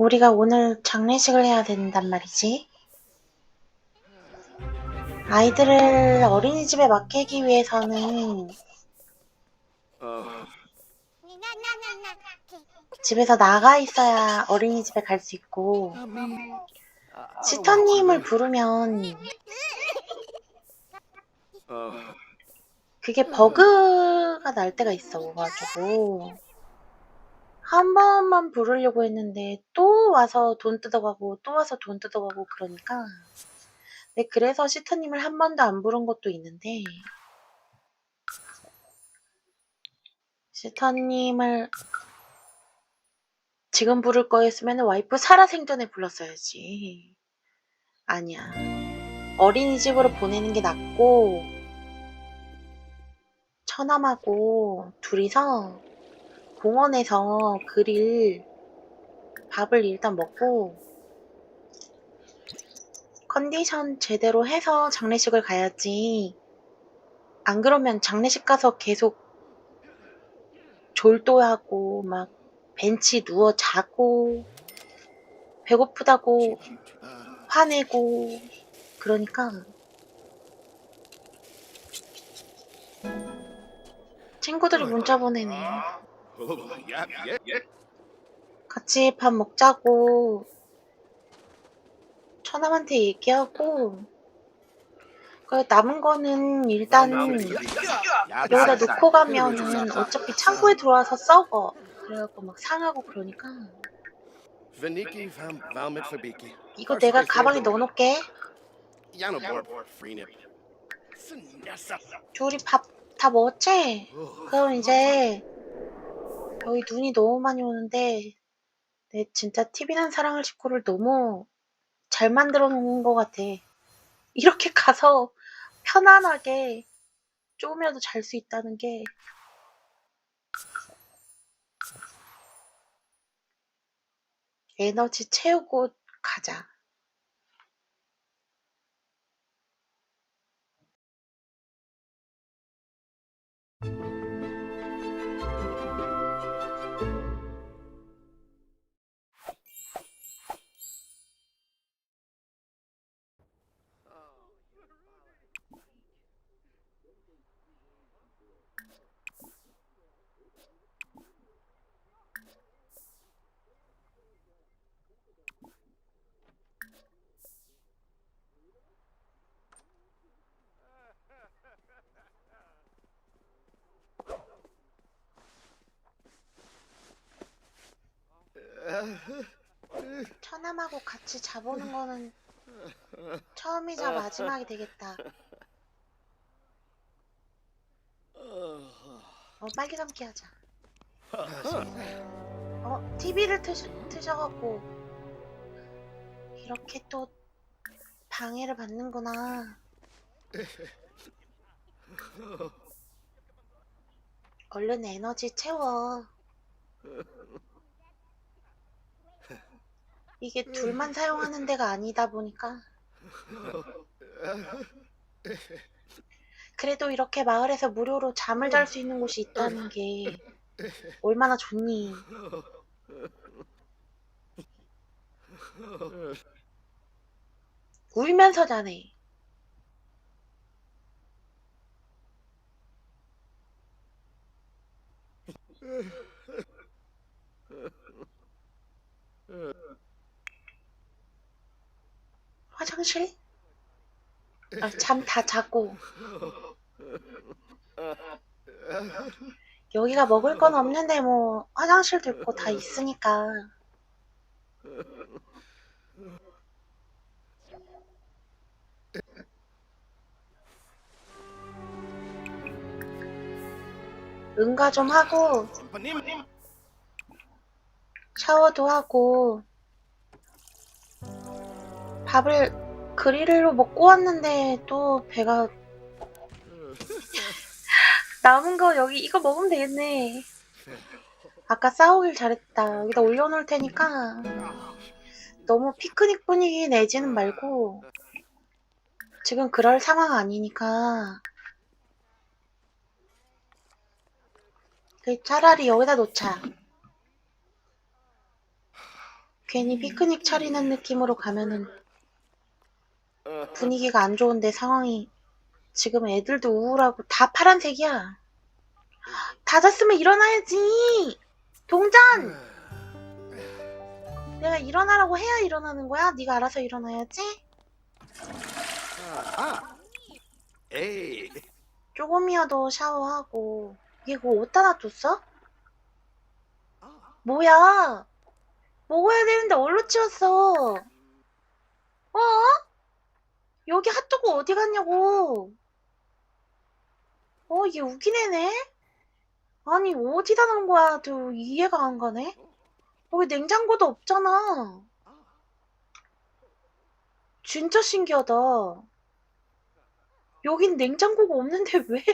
우리가 오늘 장례식을 해야 된단 말이지. 아이들을 어린이집에 맡기기 위해서는 집에서 나가 있어야 어린이집에 갈 수 있고, 시터님을 부르면 그게 버그가 날 때가 있어 가지고 한 번만 부르려고 했는데 또 와서 돈 뜯어가고 또 와서 돈 뜯어가고 그러니까. 네, 그래서 시터님을 한 번도 안 부른 것도 있는데. 시터님을 지금 부를 거였으면 와이프 살아생전에 불렀어야지. 아니야. 어린이집으로 보내는 게 낫고 처남하고 둘이서 공원에서 그릴 밥을 일단 먹고 컨디션 제대로 해서 장례식을 가야지. 안 그러면 장례식 가서 계속 졸도하고 막 벤치 누워 자고 배고프다고 화내고 그러니까 친구들이 문자 보내네. 같이 밥 먹자고 처남한테 얘기하고 그 남은 거는 일단 여기다 놓고 가면은 어차피 창고에 들어와서 썩어 그래갖고 막 상하고 그러니까. 이거 내가 가방에 넣어놓게. 둘이 밥 다 먹었지? 그럼 이제 여기 눈이 너무 많이 오는데 내 진짜 TV난 사랑을 식구를 너무 잘 만들어 놓은 것 같아. 이렇게 가서 편안하게 조금이라도 잘 수 있다는 게 에너지 채우고 가자. 처남하고 같이 자보는 거는 처음이자 마지막이 되겠다. 어, 빨리 감기 하자. 어, TV를 트셔, 트셔갖고 이렇게 또 방해를 받는구나. 얼른 에너지 채워. 이게 둘만 사용하는 데가 아니다 보니까. 그래도 이렇게 마을에서 무료로 잠을 잘 수 있는 곳이 있다는 게 얼마나 좋니. 울면서 자네. 화장실? 아, 잠다 자고. 여기가 먹을 건 없는데 뭐 화장실도 있고 다 있으니까. 응가 좀 하고. 샤워도 하고 밥을 그릴로 먹고 왔는데 또 배가 남은 거 여기 이거 먹으면 되겠네. 아까 싸우길 잘했다. 여기다 올려놓을 테니까 너무 피크닉 분위기 내지는 말고 지금 그럴 상황 아니니까 그 차라리 여기다 놓자. 괜히 피크닉 차리는 느낌으로 가면은 분위기가 안 좋은데 상황이 지금 애들도 우울하고 다 파란색이야. 다 잤으면 일어나야지. 동전. 내가 일어나라고 해야 일어나는 거야? 네가 알아서 일어나야지. ah. Hey. 조금이어도 샤워하고 이게 그거 어디다 놔뒀어? 뭐야? 먹어야 되는데 얼로 치웠어? 어? 여기 핫도그 어디 갔냐고? 어, 이게 웃긴 애네? 아니, 어디다 놓은 거야? 또 이해가 안 가네? 여기 냉장고도 없잖아. 진짜 신기하다. 여긴 냉장고가 없는데 왜,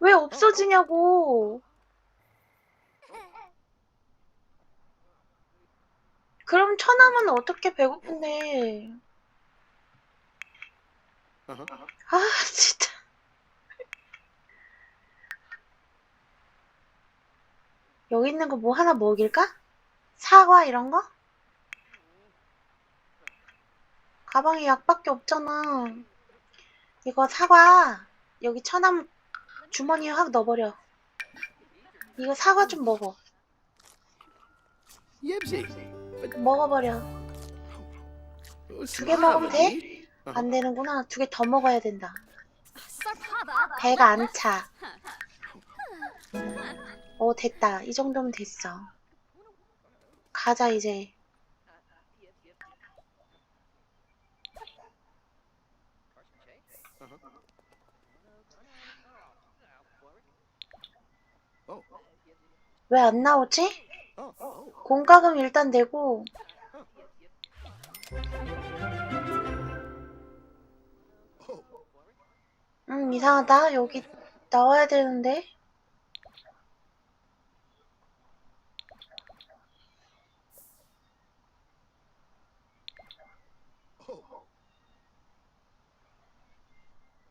왜 없어지냐고. 그럼 처남은 어떻게 배고픈데? Uh-huh. 아, 진짜. 여기 있는 거 뭐 하나 먹일까? 사과 이런 거? 가방에 약밖에 없잖아. 이거 사과 여기 처남 주머니에 확 넣어버려. 이거 사과 좀 먹어. Yibsy. 먹어버려. 두 개 먹으면 돼? 안 되는구나. 두 개 더 먹어야 된다. 배가 안 차. 어, 됐다. 이 정도면 됐어. 가자, 이제. Oh. 왜안 나오지? Oh. 공과금 일단 내고. 음, 이상하다. 여기 나와야 되는데.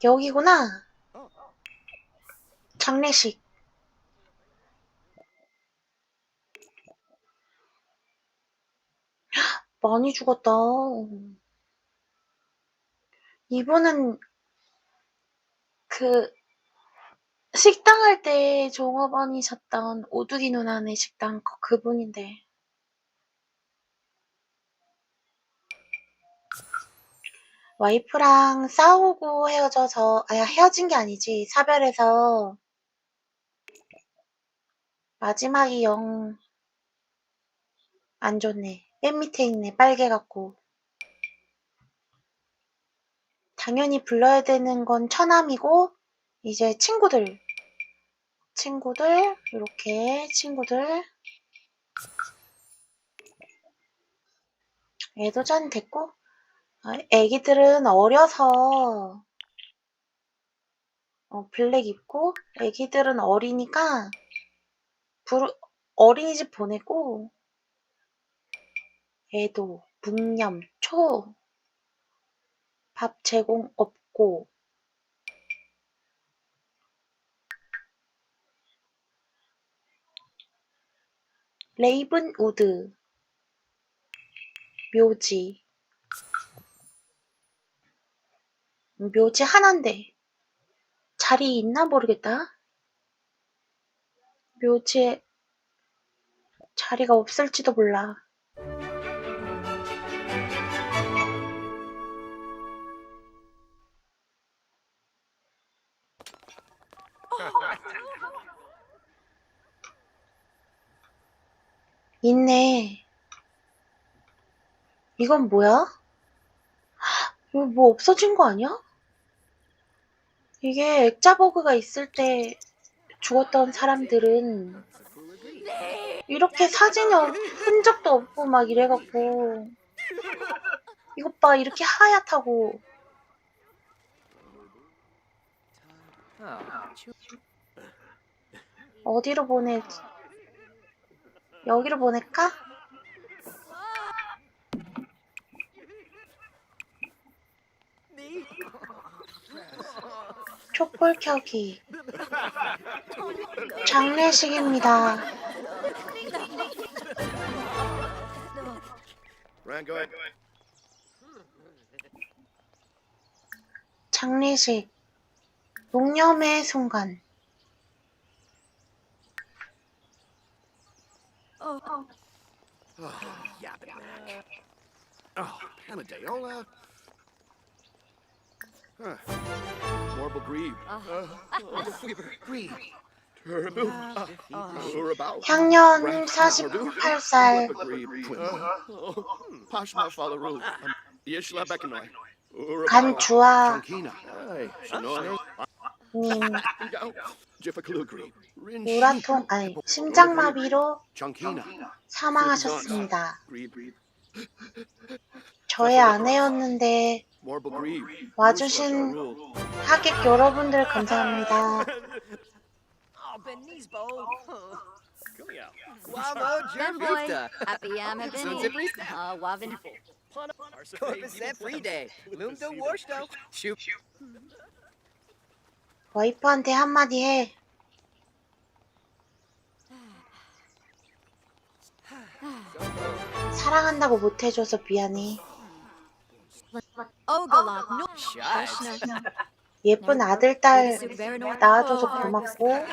여기구나. 장례식. 많이 죽었다. 이분은 그 식당 할 때 종업원이셨던 오두기 누나네 식당 그- 그분인데. 와이프랑 싸우고 헤어져서, 아, 헤어진 게 아니지. 사별해서 마지막이 영 안 좋네. 맨 밑에 있네. 빨개 갖고. 당연히 불러야 되는 건 처남이고, 이제 친구들. 친구들, 이렇게 친구들. 애도 짠 됐고, 아, 애기들은 어려서, 어, 블랙 입고, 애기들은 어리니까, 부르, 어린이집 보내고, 애도, 묵념, 초, 밥 제공 없고, 레이븐 우드, 묘지, 묘지 하나인데, 자리 있나 모르겠다. 묘지에 자리가 없을지도 몰라. 있네. 이건 뭐야? 이거 뭐 없어진 거 아니야? 이게 액자버그가 있을 때 죽었던 사람들은 이렇게 사진이 없- 흔적도 없고 막 이래갖고 이것 봐 이렇게 하얗다고 어디로 보내 여기로 보낼까? 촛불 켜기 장례식입니다. 장례식. 농염의 순간. Oh, yapping Oh, Panadeola. Huh. Warble Grieve. Uh, Grieve. Turbo. Uh, Urabout. 향년 48살. Grieve. Twin. Oh, Pashma Father Rule. Yeshla Bekanoi. 간주아 Chankina. Hey, Shinoy. 님 우라통 아니 심장마비로. 사망하셨습니다. 저의 아내였는데. 와주신 하객 여러분들 감사합니다. 와이프한테 한마디 해. 사랑한다고 못해줘서 미안해. 예쁜 아들, 딸 낳아줘서 고맙고.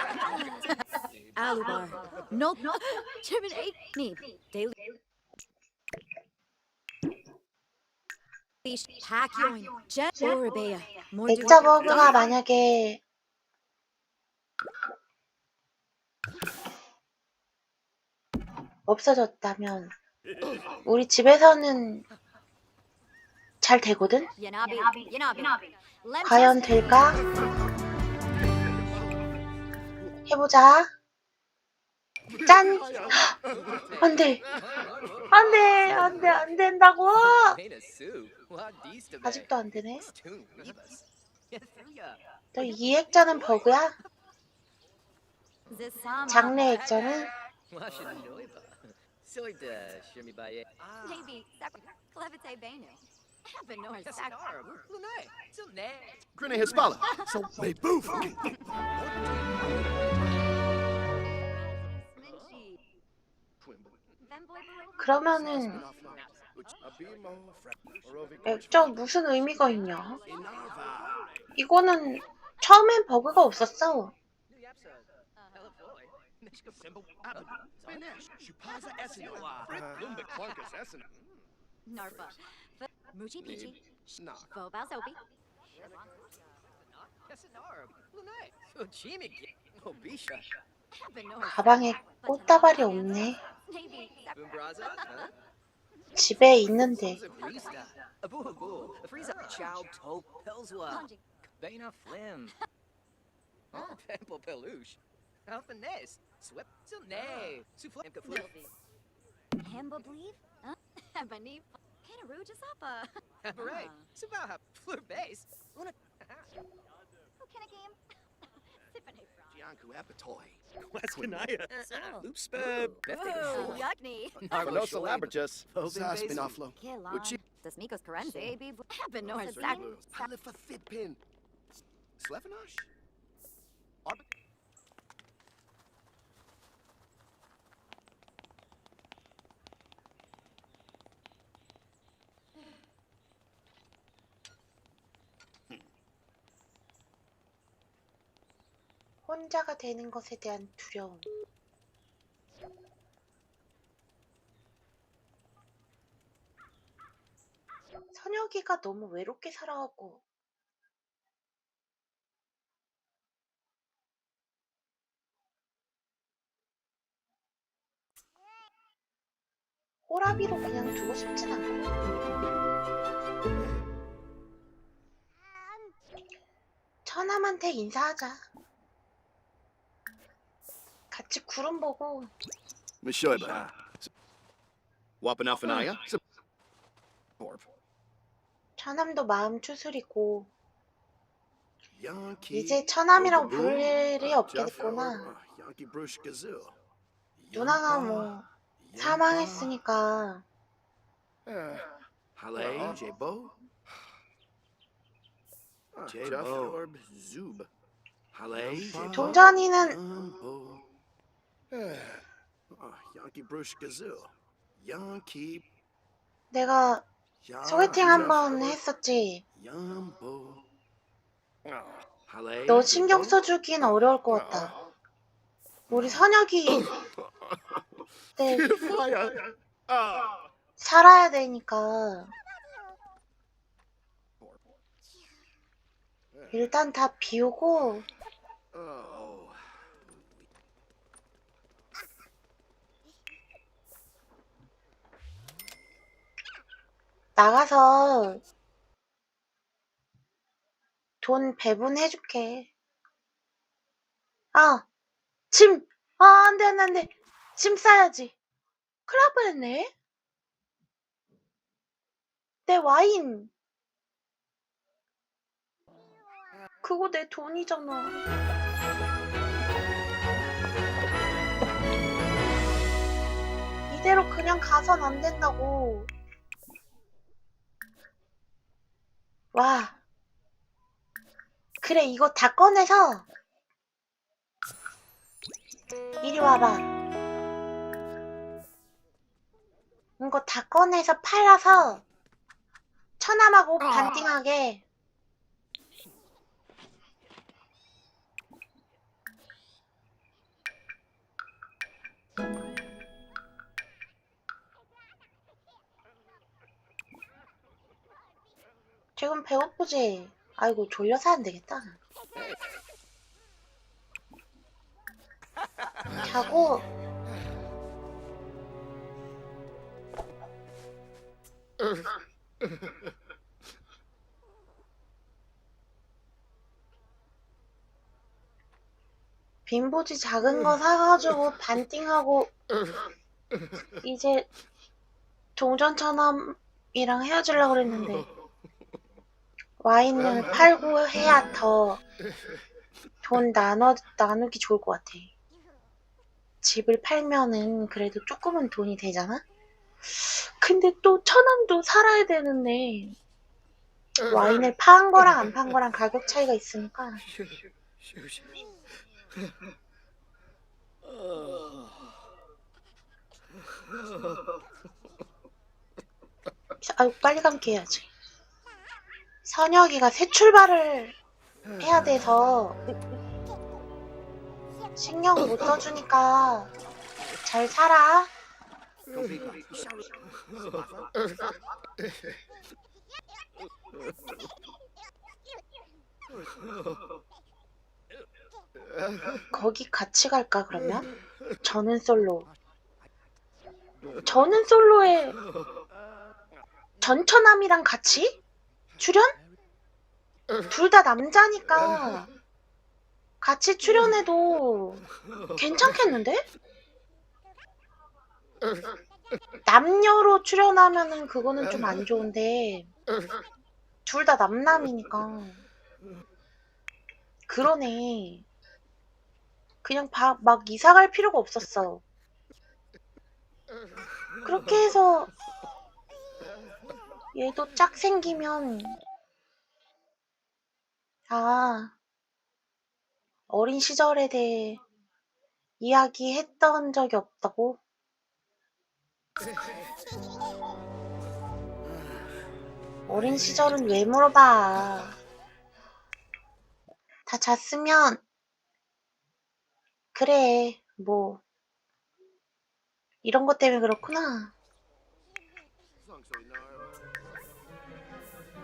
액자 버그가 만약에 없어졌다면 우리 집에서는 잘 되거든? 과연 될까? 해보자. 짠! 안 돼! 안 돼! 안 돼! 안 된다고! 아직도 안 되네. 너 이 액자는 버그야? 장례 액자는 Shimmy by Ah. Maybe. Clevite Benu. Benor Sac. Sanar. Lunay. So nay. Grinna Hispala. So, may boof. 그러면은 액자 무슨 의미가 있냐? 이거는 처음엔 버그가 없었어. Narfa. Muchi Pichi. Nah. Boba. Benor. 가방에 꽃다발이 없네. 집에 있는데. Bana Flim. Oh, Pimple Peluche. Alpha Ness. Swept till nay. Souffle and kaflu. Hamba believe? Bani Panaru Jasapa. Hooray. Subaha Fleur base. Una. Who can a game? Sippane frog. Gianku Apatoy. Glaskanaya. Oh. Oops. Bethany. Yagni. Arlosa Labratus. Saspinoflo. Uchi. Dasmikos Karenzi. Baby. Habenor Zag. Halifa Fitpin. Slevenosh? 혼자가 되는 것에 대한 두려움. 선혁이가 너무 외롭게 살아가고 호라비로 그냥 두고 싶진 않고 처남한테 인사하자. 같이 구름 보고 Mishoiba. Wapanalfanaya. Orb. 처남도 마음 추스리고 Yankee. 이제 처남이라고 Ogaboom. 부를 일이 Uh, 없게 Jaffa 됐구나. Orb, uh, Yankee Bruce Gazoo. 누나가 뭐 사망했으니까 Hale. Orb Zub. Hale, 동전이는 Umbo. Uh, Yankee Bruce Gazoo. Yankee. 내가 소개팅 한 번 했었지. Oh, 너 신경 써주긴 어려울 것 같다. 우리 선혁이 때 살아야 되니까. 일단 다 비우고 Oh. 나가서 돈 배분해줄게. 아, 짐! 아, 안 돼, 안 돼, 안 돼. 짐 싸야지. 큰일 날 뻔했네. 내 와인. 그거 내 돈이잖아. 이대로 그냥 가선 안 된다고. 와. 그래, 이거 다 꺼내서 이리 와봐. 이거 다 꺼내서 팔아서 처남하고 반띵하게. 지금 배고프지? 아이고, 졸려서 안 되겠다. 자고 빈보지 작은 거 사가지고 반띵하고 이제 동전처남이랑 헤어지려고 그랬는데 와인을 팔고 해야 더 돈 나눠, 나누기 좋을 것 같아. 집을 팔면은 그래도 조금은 돈이 되잖아? 근데 또 처남도 살아야 되는데 와인을 판 거랑 안 판 거랑 가격 차이가 있으니까 아유 빨리 감기 해야지 선혁이가 새 출발을 해야 돼서 신경 못 써주니까 잘 살아. 거기 같이 갈까 그러면? 저는 솔로. 저는 솔로에 전처남이랑 같이 출연? 둘 다 남자니까 같이 출연해도 괜찮겠는데? 남녀로 출연하면은 그거는 좀 안 좋은데 둘 다 남남이니까 그러네 그냥 바, 막 이사 갈 필요가 없었어 그렇게 해서 얘도 짝 생기면 아 어린 시절에 대해 이야기했던 적이 없다고? 어린 시절은 왜 물어봐? 다 잤으면 그래 뭐 이런 것 때문에 그렇구나.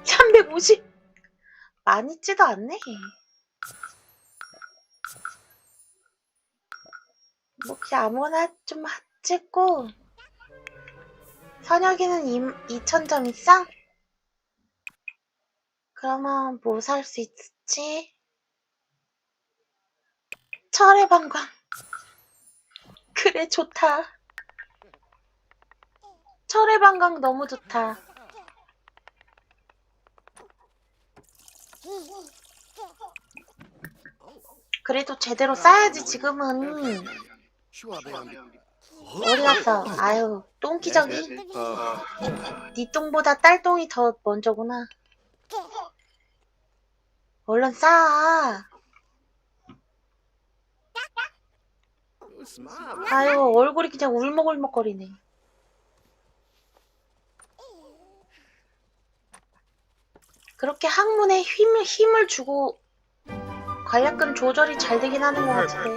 350 많이 찌도 않네. 뭐 그냥 아무거나 좀 하- 찍고 선혁이는 2,000점 있어? 그러면 뭐 살 수 있지? 철의 방광 그래 좋다 철의 방광 너무 좋다 그래도 제대로 싸야지 지금은. 어디 갔어? 아유 똥기저귀. 네 똥보다 딸 똥이 더 먼저구나. 얼른 싸. 아유 얼굴이 그냥 울먹울먹거리네 그렇게 항문에 힘을, 힘을 주고 관략근 조절이 잘 되긴 하는 것 같은데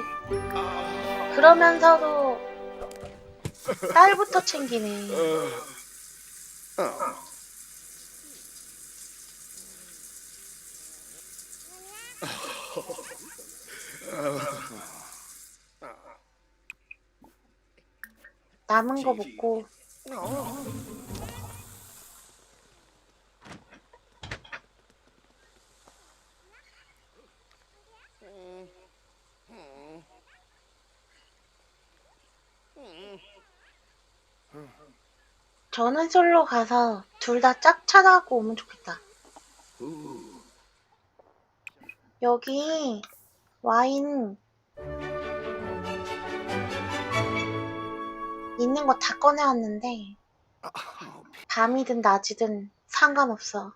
그러면서도 딸부터 챙기네. 남은 거 먹고 저는 솔로 가서 둘 다 짝차하고 오면 좋겠다. 여기 와인 있는 거 다 꺼내왔는데 밤이든 낮이든 상관없어.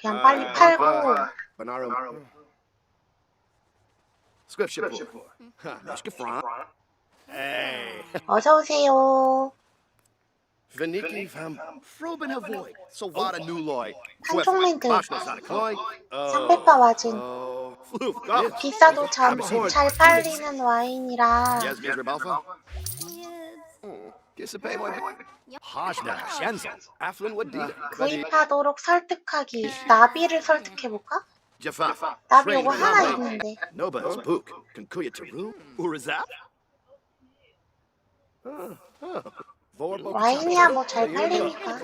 그냥 빨리 팔고 Banaro. Hey. 어서 오세요. Veniki van Froben Havoy. So what a new loy. 한쪽 멘트. Cloy. 상백바 와진 Oh. Floof. 비싸도 참 잘 팔리는 와인이라 Yes, Mr. Balfa. Kiss a pay boy. Hashna. Shenzo. Afflin would do. 구입하도록 설득하기. 나비를 설득해볼까? Jaffa. 나비 요거 하나 있는데 Noba's book. Concuya Taru. Urizap. 와인이야 뭐 잘 팔리니까.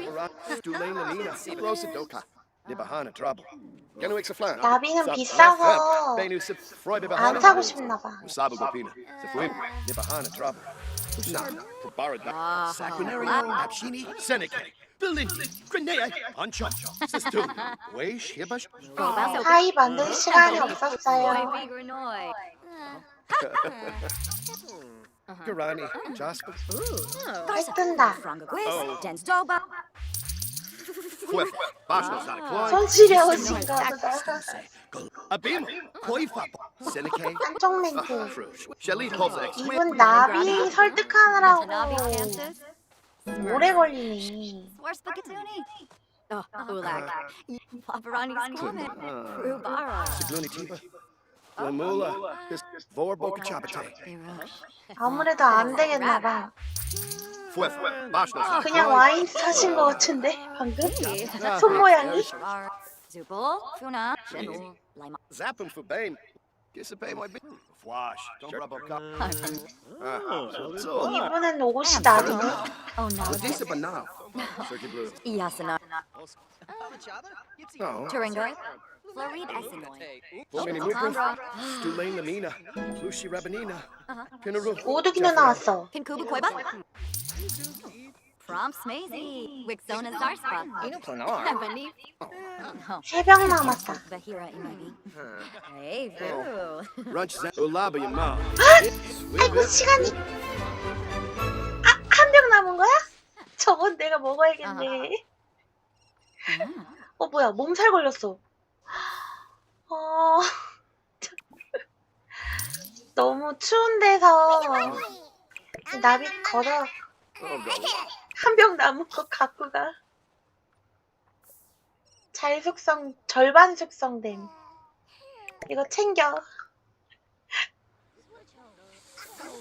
나비는 비싸서 안 사고 싶나 봐. 하이 만들 시간이 없었어요. Garani, Jasper, 해 뜬다. 손 시려우신가 보다. Abim, Koifa, Seneca, 한쪽 멘트. Shelley Pulse, 이분 나비 설득하느라고 오래 걸리네. Oh, Ulak. Paparani's comment. Rubara. Sigluni Tiba, Lamula, Vorboka Chabate, 아무래도 안 되겠나 봐. Fuef, Bashna, 그냥 와인 사신 것 같은데 방금 손 모양이. Zubul, Funa, Shenul, Lima. Zappum for Bane, Kiss a Bay, my big Fwash, don't rub up cup. So, 이분은 옷이 나비네. Oh no, this is banana. Circuit Blue. Yasana. No, Turinga. Florid Esinoy. Fomini Mupra, Stulane Lamina, Lucy Rabanina, Pinaru. 오두기는 나왔어. Kinkubu Koiba. From Smazy. Wixona Zarspa. Beneath. 세병 남았다. Bahira Imagi. Hey, boo. Runch Zan, Ulaba, mom. 아이고 시간이 아, 한 병 남은 거야? 저건 내가 먹어야겠네. 어 뭐야 몸살 걸렸어. 어 너무 추운 데서 나비 걸어 한 병 남은 거 갖고 가. 잘 숙성 절반 숙성됨. 이거 챙겨.